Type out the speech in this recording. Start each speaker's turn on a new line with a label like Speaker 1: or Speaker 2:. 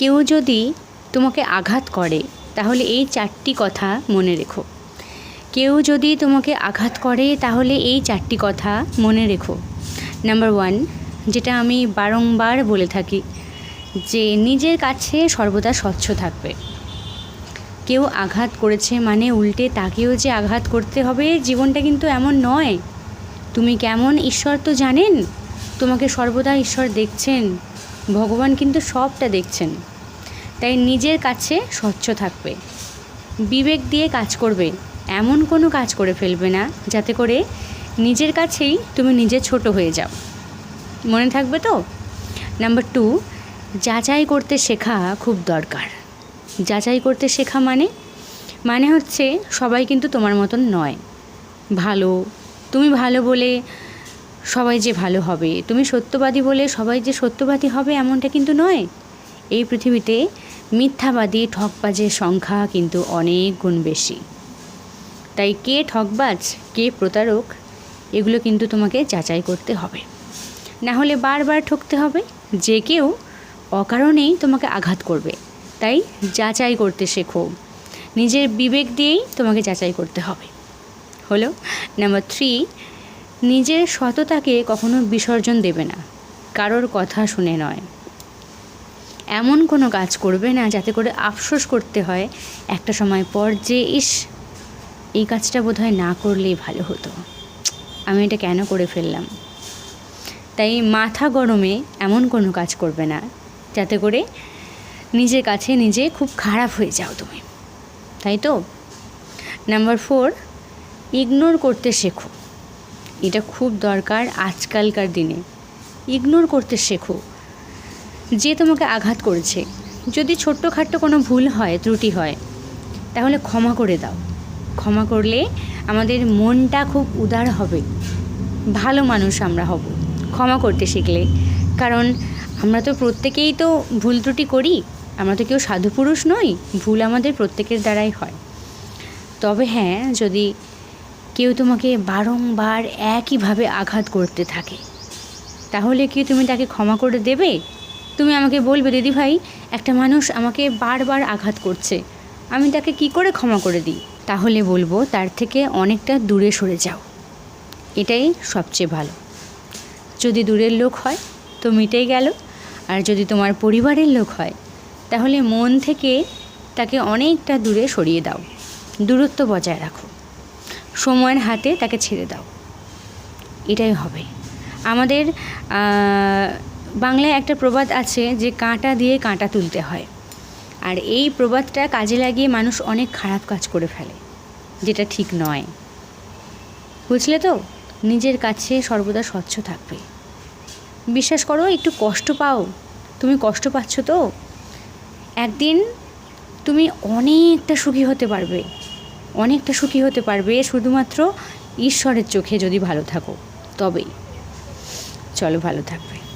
Speaker 1: কেউ যদি তোমাকে আঘাত করে, তাহলে এই চারটি কথা মনে রেখো। কেউ যদি তোমাকে আঘাত করে, তাহলে এই চারটি কথা মনে রেখো। নাম্বার ওয়ান যেটা আমি বারংবার বলে থাকি, যে নিজের কাছে সর্বদা স্বচ্ছ থাকবে। কেউ আঘাত করেছে মানে উল্টে তাকেও যে আঘাত করতে হবে, জীবনটা কিন্তু এমন নয়। তুমি কেমন ঈশ্বর তো জানেন? তোমাকে সর্বদা ঈশ্বর দেখছেন। ভগবান কিন্তু সবটা দেখছেন। তাই নিজের কাছে স্বচ্ছ থাকবে। বিবেক দিয়ে কাজ করবে। এমন কোনো কাজ করে ফেলবে না, যাতে করে নিজের কাছেই তুমি নিজে ছোট হয়ে যাও। মনে থাকবে তো? নাম্বার টু যাচাই করতে শেখা খুব দরকার। যাচাই করতে শেখা মানে? মানে হচ্ছে সবাই কিন্তু তোমার মতন নয়। ভালো, তুমি ভালো বলে সবাই যে ভালো হবে। তুমি সত্যবাদী বলে সবাই যে সত্যবাদী হবে এমনটা কিন্তু নয়। এই পৃথিবীতে মিথ্যাবাদী ঠকবাজের সংখ্যা কিন্তু অনেক গুণ বেশি। তাই কে ঠকবাজ, কে প্রতারক, এগুলো কিন্তু তোমাকে যাচাই করতে হবে। না হলে বারবার ঠকতে হবে। যে কেউ অকারণেই তোমাকে আঘাত করবে। তাই যাচাই করতে শেখো। নিজের বিবেক দিয়েই তোমাকে যাচাই করতে হবে। হলো নাম্বার থ্রি নিজের সততাকে কখনো বিসর্জন দেবে না। কারোর কথা শুনে নয়। এমন কোনো কাজ করবে না যাতে করে আফসোস করতে হয় একটা সময় পর যে, ইস, এই কাজটা বোধহয় না করলেই ভালো হতো। আমি এটা কেন করে ফেললাম? তাই মাথা গরমে এমন কোনো কাজ করবে না যাতে করে নিজের কাছে নিজে খুব খারাপ হয়ে যাও তুমি। তাই তো? নাম্বার ফোর, ইগনোর করতে শেখো। এটা খুব দরকার আজকালকার দিনে। ইগনোর করতে শেখো। যে তোমাকে আঘাত করেছে, যদি ছোট্টখাট্ট কোনো ভুল হয়, ত্রুটি হয়, তাহলে ক্ষমা করে দাও। ক্ষমা করলে আমাদের মনটা খুব উদার হবে। ভালো মানুষ আমরা হব। ক্ষমা করতে শিখলে। কারণ আমরা তো প্রত্যেকেই তো ভুল ত্রুটি করি। আমরা তো কেউ সাধু পুরুষ নই। ভুল আমাদের প্রত্যেকের দ্বারাই হয়। তবে হ্যাঁ যদি কেউ তোমাকে বারংবার একইভাবে আঘাত করতে থাকে। তাহলে কি তুমি তাকে ক্ষমা করে দেবে? তুমি আমাকে বলবে, দিদি ভাই, একটা মানুষ আমাকে বারবার আঘাত করছে। আমি তাকে কি করে ক্ষমা করে দিই? তাহলে বলব, তার থেকে অনেকটা দূরে সরে যাও। এটাই সবচেয়ে ভালো। যদি দূরের লোক হয়, তো মিটেই গেল। আর যদি তোমার পরিবারের লোক হয়, তাহলে মন থেকে তাকে অনেকটা দূরে সরিয়ে দাও। দূরত্ব বজায় রাখো। সময়ের হাতে তাকে ছেড়ে দাও। এটাই হবে। আমাদের বাংলায় একটা প্রবাদ আছে যে কাঁটা দিয়ে কাঁটা তুলতে হয়। আর এই প্রবাদটা কাজে লাগিয়ে মানুষ অনেক খারাপ কাজ করে ফেলে, যেটা ঠিক নয়। বুঝলে তো? নিজের কাছে সর্বদা স্বচ্ছ থাকবে। বিশ্বাস করো, একটু কষ্ট পাও। তুমি কষ্ট পাচ্ছ তো? একদিন তুমি অনেকটা সুখী হতে পারবে। অনেকটা সুখী হতে পারবে শুধুমাত্র ঈশ্বরের চোখে যদি ভালো থাকো তবেই। চলো ভালো থাকবে।